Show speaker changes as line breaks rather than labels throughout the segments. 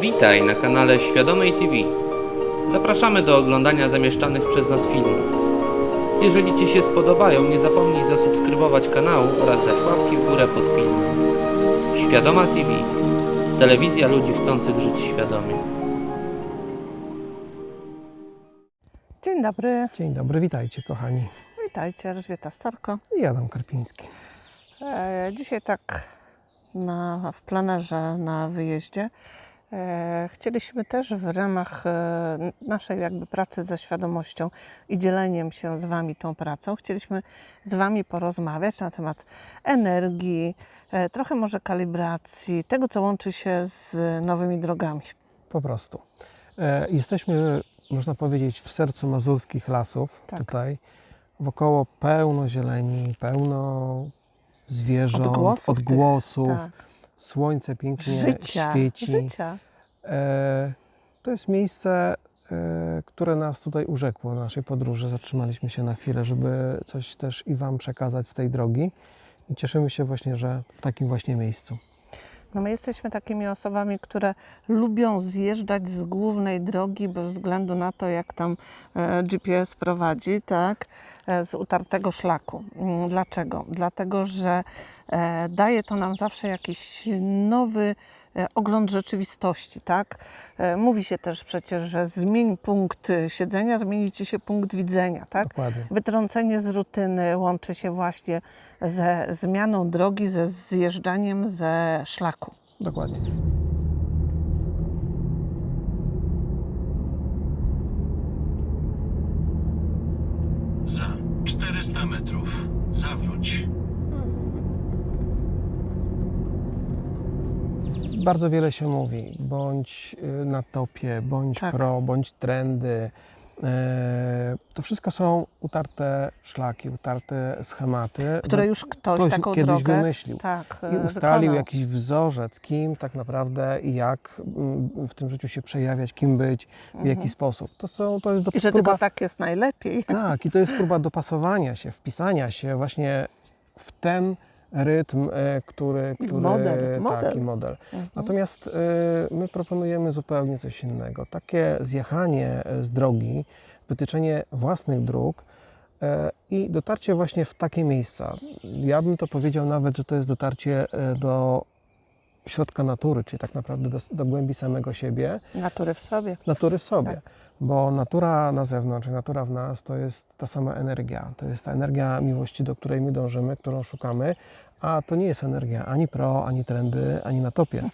Witaj na kanale Świadomej TV. Zapraszamy do oglądania zamieszczanych przez nas filmów. Jeżeli Ci się spodobają, nie zapomnij zasubskrybować kanału oraz dać łapki w górę pod filmem. Świadoma TV. Telewizja ludzi chcących żyć świadomie.
Dzień dobry,
Dzień dobry, witajcie kochani.
witajcie, Elżbieta Starko.
I Adam Karpiński.
E, dzisiaj tak na, w planerze na wyjeździe chcieliśmy też w ramach e, naszej jakby pracy ze świadomością i dzieleniem się z Wami tą pracą, chcieliśmy z Wami porozmawiać na temat energii, e, trochę może kalibracji, tego co łączy się z nowymi drogami.
Po prostu. E, jesteśmy, można powiedzieć, w sercu mazurskich lasów
Tak.
tutaj. Wokoło pełno zieleni, pełno zwierząt,
Odgłosów
odgłosów.
Tak.
Słońce pięknie
Życia,
świeci.
życia.
E, to jest miejsce, e, które nas tutaj urzekło w naszej podróży. Zatrzymaliśmy się na chwilę, żeby coś też i Wam przekazać z tej drogi. I cieszymy się właśnie, że w takim właśnie miejscu.
No my jesteśmy takimi osobami, które lubią zjeżdżać z głównej drogi bez względu na to, jak tam e, GPS prowadzi, tak, z utartego szlaku. Mm, Dlaczego? Dlatego, że e, daje to nam zawsze jakiś nowy e, ogląd rzeczywistości, tak? E, Mówi się też przecież, że zmień punkt siedzenia, zmieni ci się punkt widzenia, tak?
Dokładnie.
Wytrącenie z rutyny łączy się właśnie ze zmianą drogi, ze zjeżdżaniem ze szlaku.
Dokładnie.
400 metrów zawróć.
Bardzo wiele się mówi. Bądź y, na topie, bądź
Tak.
pro, bądź trendy. E, To wszystko są utarte szlaki, utarte schematy.
które już ktoś,
ktoś
taką
kiedyś
drogę
wymyślił.
tak,
I
e,
ustalił
wykonał.
jakiś wzorzec, kim tak naprawdę i jak mm, w tym życiu się przejawiać, kim być, w jaki sposób. To, są, to jest do,
Mhm. I że
próba,
tylko tak jest najlepiej.
tak, i to jest próba dopasowania się, wpisania się właśnie w ten rytm, e, który, który
Model, model.
taki model.
Mhm.
Natomiast e, my proponujemy zupełnie coś innego. Takie zjechanie e, z drogi, wytyczenie własnych dróg i dotarcie właśnie w takie miejsca. Ja bym to powiedział nawet, że to jest dotarcie do środka natury, czyli tak naprawdę do, do głębi samego siebie
Natury w sobie.
natury w sobie.
Tak.
Bo natura na zewnątrz, natura w nas to jest ta sama energia. To jest ta energia miłości, do której my dążymy, którą szukamy, a to nie jest energia ani pro, ani trendy, ani na topie.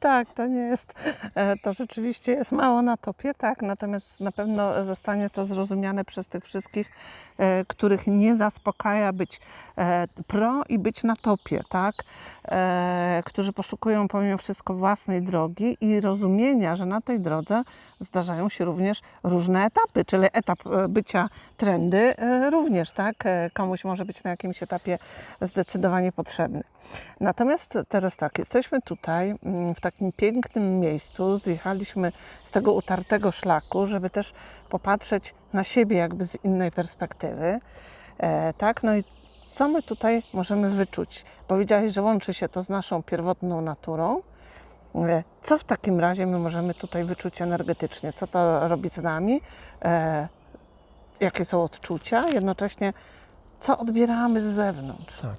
Tak, to nie jest, e, to rzeczywiście jest mało na topie, tak, natomiast na pewno zostanie to zrozumiane przez tych wszystkich, e, których nie zaspokaja być e, pro i być na topie, tak, którzy poszukują pomimo wszystko własnej drogi i rozumienia, że na tej drodze zdarzają się również różne etapy, czyli etap e, bycia trendy e, również, tak, e, komuś może być na jakimś etapie zdecydowanie potrzebny. Natomiast teraz tak, jesteśmy tutaj mm, w takim pięknym miejscu, zjechaliśmy z tego utartego szlaku, żeby też popatrzeć na siebie jakby z innej perspektywy. Tak, no i co my tutaj możemy wyczuć? Powiedziałeś, że łączy się to z naszą pierwotną naturą. Co w takim razie my możemy tutaj wyczuć energetycznie? Co to robi z nami? E, jakie są odczucia? Jednocześnie co odbieramy z zewnątrz?
Tak.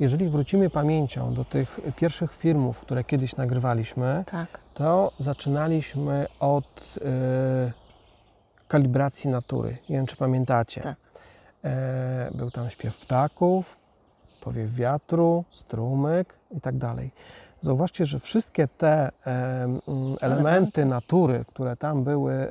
Jeżeli wrócimy pamięcią do tych pierwszych filmów, które kiedyś nagrywaliśmy,
Tak.
to zaczynaliśmy od e, kalibracji natury. Nie wiem, czy pamiętacie.
Tak.
E, był tam śpiew ptaków, powiew wiatru, strumyk i tak dalej. Zauważcie, że wszystkie te elementy, natury, które tam były e,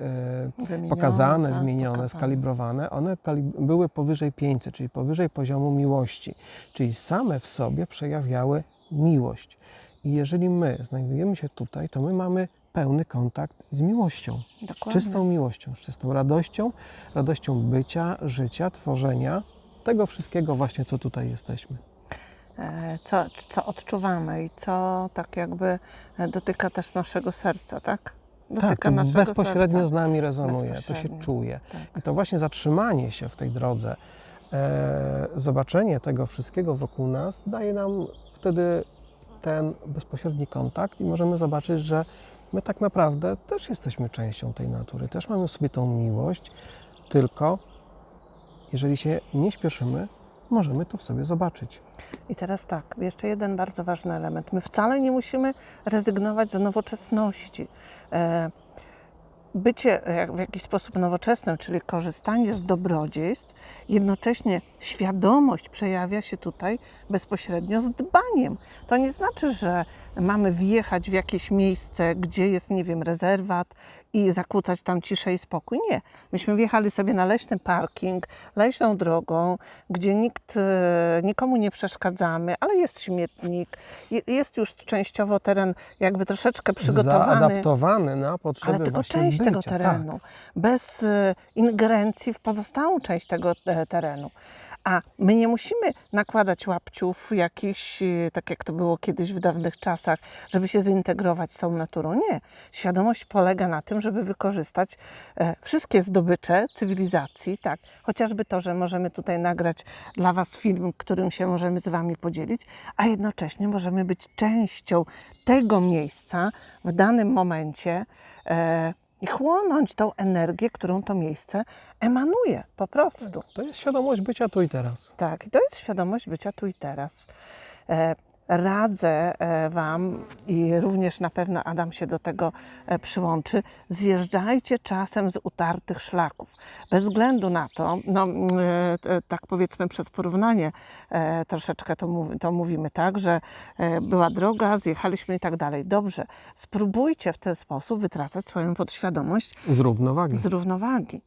Wymienione,
pokazane,
tak,
wymienione,
pokazane.
skalibrowane, one były powyżej 500, czyli powyżej poziomu miłości, czyli same w sobie przejawiały miłość. I jeżeli my znajdujemy się tutaj, to my mamy pełny kontakt z miłością, z
Dokładnie.
czystą miłością, z czystą radością, radością bycia, życia, tworzenia, tego wszystkiego właśnie, co tutaj jesteśmy.
E, co, co odczuwamy i co tak jakby e, dotyka też naszego serca, tak? Dotyka
Tak, bezpośrednio
serca.
z nami rezonuje, to się czuje.
Tak.
I to właśnie zatrzymanie się w tej drodze, e, zobaczenie tego wszystkiego wokół nas daje nam wtedy ten bezpośredni kontakt i możemy zobaczyć, że My tak naprawdę też jesteśmy częścią tej natury, też mamy w sobie tą miłość, tylko jeżeli się nie śpieszymy, możemy to w sobie zobaczyć.
I teraz tak, jeszcze jeden bardzo ważny element. My wcale nie musimy rezygnować z nowoczesności. E, Bycie w jakiś sposób nowoczesnym, czyli korzystanie z dobrodziejstw, jednocześnie świadomość przejawia się tutaj bezpośrednio z dbaniem. To nie znaczy, że mamy wjechać w jakieś miejsce, gdzie jest, nie wiem, rezerwat i zakłócać tam ciszę i spokój. Nie. Myśmy wjechali sobie na leśny parking, leśną drogą, gdzie nikt, e, nikomu nie przeszkadzamy, ale jest śmietnik, je- jest już częściowo teren jakby troszeczkę przygotowany.
Zaadaptowany na potrzeby
Ale tylko część tego
bycia,
terenu,
Tak.
bez e, ingerencji w pozostałą część tego e, terenu. A my nie musimy nakładać łapciów jakichś, e, tak jak to było kiedyś w dawnych czasach, żeby się zintegrować z tą naturą. Nie. Świadomość polega na tym, żeby wykorzystać e, wszystkie zdobycze cywilizacji, tak. Chociażby to, że możemy tutaj nagrać dla Was film, którym się możemy z Wami podzielić, a jednocześnie możemy być częścią tego miejsca w danym momencie e, i chłonąć tą energię, którą to miejsce emanuje po prostu.
To jest świadomość bycia tu i teraz.
Tak, to jest świadomość bycia tu i teraz. Radzę e, Wam i również na pewno Adam się do tego e, przyłączy, zjeżdżajcie czasem z utartych szlaków. Bez względu na to, no e, tak powiedzmy przez porównanie troszeczkę to, mów, to mówimy, tak, że była droga, zjechaliśmy i tak dalej. Dobrze, spróbujcie w ten sposób wytracać swoją podświadomość
Z równowagi.
z równowagi.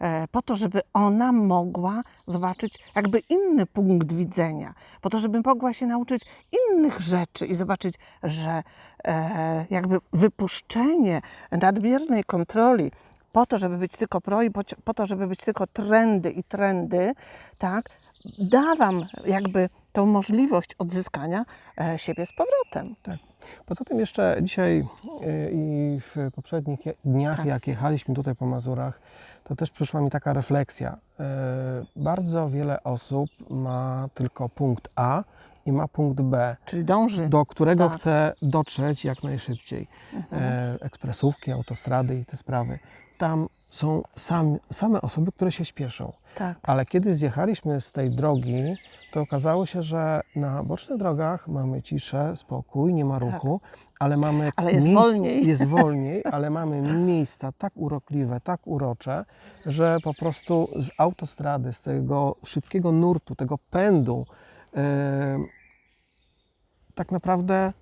E, Po to, żeby ona mogła zobaczyć jakby inny punkt widzenia, po to, żeby mogła się nauczyć innych rzeczy i zobaczyć, że e, jakby wypuszczenie nadmiernej kontroli po to, żeby być tylko pro i po, to, żeby być tylko trendy i trendy, tak, da Wam jakby tą możliwość odzyskania e, siebie z powrotem.
Tak. Poza tym jeszcze dzisiaj y, i w poprzednich dniach,
Tak.
jak jechaliśmy tutaj po Mazurach, to też przyszła mi taka refleksja. Y, Bardzo wiele osób ma tylko punkt A i ma punkt B,
Czyli dąży
do którego
Tak.
chce dotrzeć jak najszybciej.
Mhm.
E, Ekspresówki, autostrady i te sprawy. Tam są sam, same osoby, które się śpieszą.
Tak.
Ale kiedy zjechaliśmy z tej drogi, to okazało się, że na bocznych drogach mamy ciszę, spokój, nie ma ruchu, ale mamy
Tak. Ale jest wolniej.
Jest wolniej, ale mamy miejsca tak urokliwe, tak urocze, że po prostu z autostrady, z tego szybkiego nurtu, tego pędu, e, tak naprawdę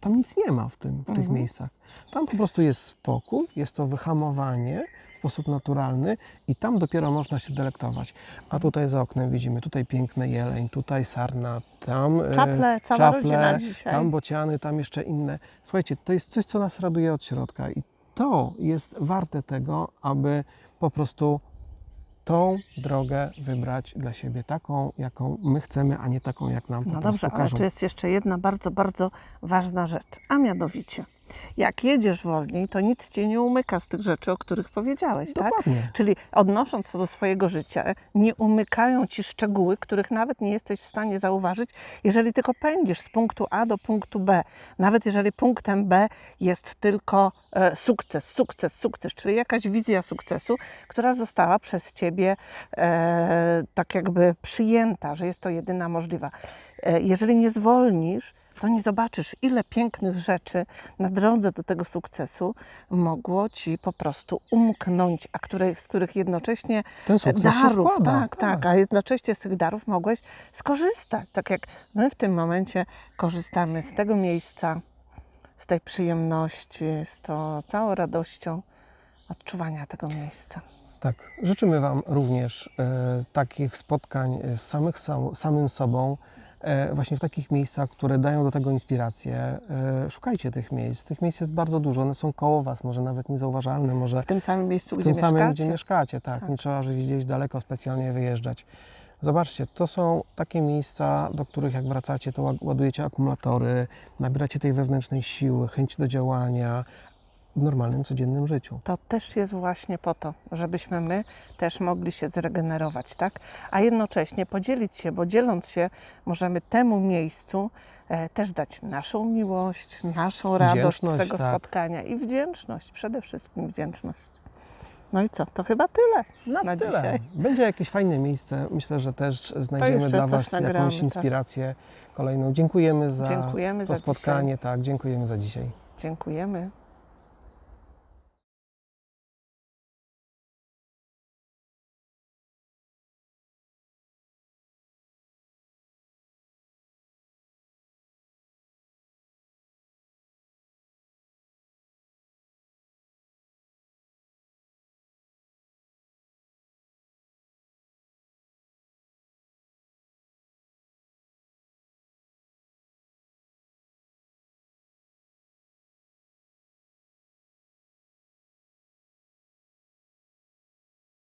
tam nic nie ma w, tym, w tych
Mhm.
miejscach. Tam po prostu jest spokój, jest to wyhamowanie sposób naturalny i tam dopiero można się delektować. A tutaj za oknem widzimy, tutaj piękny jeleń, tutaj sarna, tam e,
Czaple, cała
czaple, tam bociany, tam jeszcze inne. Słuchajcie, to jest coś, co nas raduje od środka i to jest warte tego, aby po prostu tą drogę wybrać dla siebie, taką, jaką my chcemy, a nie taką, jak nam po
No dobrze, ale tu jest jeszcze jedna bardzo, bardzo ważna rzecz, a mianowicie, jak jedziesz wolniej, to nic ci nie umyka z tych rzeczy, o których powiedziałeś, tak?
Dokładnie.
Czyli odnosząc to do swojego życia, nie umykają ci szczegóły, których nawet nie jesteś w stanie zauważyć, jeżeli tylko pędzisz z punktu A do punktu B. Nawet jeżeli punktem B jest tylko e, sukces, sukces, sukces, czyli jakaś wizja sukcesu, która została przez ciebie e, tak jakby przyjęta, że jest to jedyna możliwa. E, jeżeli nie zwolnisz, to nie zobaczysz, ile pięknych rzeczy na drodze do tego sukcesu mogło ci po prostu umknąć, a które, z których jednocześnie
Ten sukces się
darów,
składa.
tak, tak, a jednocześnie z tych darów mogłeś skorzystać. Tak jak my w tym momencie korzystamy z tego miejsca, z tej przyjemności, z to całą radością odczuwania tego miejsca.
Tak, życzymy Wam również e, takich spotkań z samych, sam, samym sobą, e, właśnie w takich miejscach, które dają do tego inspirację. E, szukajcie tych miejsc. Tych miejsc jest bardzo dużo, one są koło Was, może nawet niezauważalne, może
W tym samym miejscu,
w
gdzie
tym samym,
mieszkacie.
gdzie mieszkacie. Tak,
Tak.
nie trzeba żyć gdzieś daleko, specjalnie wyjeżdżać. Zobaczcie, to są takie miejsca, do których jak wracacie, to ła- ładujecie akumulatory, nabieracie tej wewnętrznej siły, chęci do działania w normalnym, codziennym życiu.
To też jest właśnie po to, żebyśmy my też mogli się zregenerować, tak? A jednocześnie podzielić się, bo dzieląc się możemy temu miejscu e, też dać naszą miłość, naszą radość z tego
tak.
spotkania i wdzięczność, przede wszystkim wdzięczność. No i co, to chyba tyle
Na,
na
tyle.
dzisiaj.
Będzie jakieś fajne miejsce. Myślę, że też znajdziemy dla Was
nagramy,
jakąś
tak.
inspirację kolejną. Dziękujemy za
Dziękujemy
to
za
spotkanie. Tak, dziękujemy za dzisiaj.
Dziękujemy.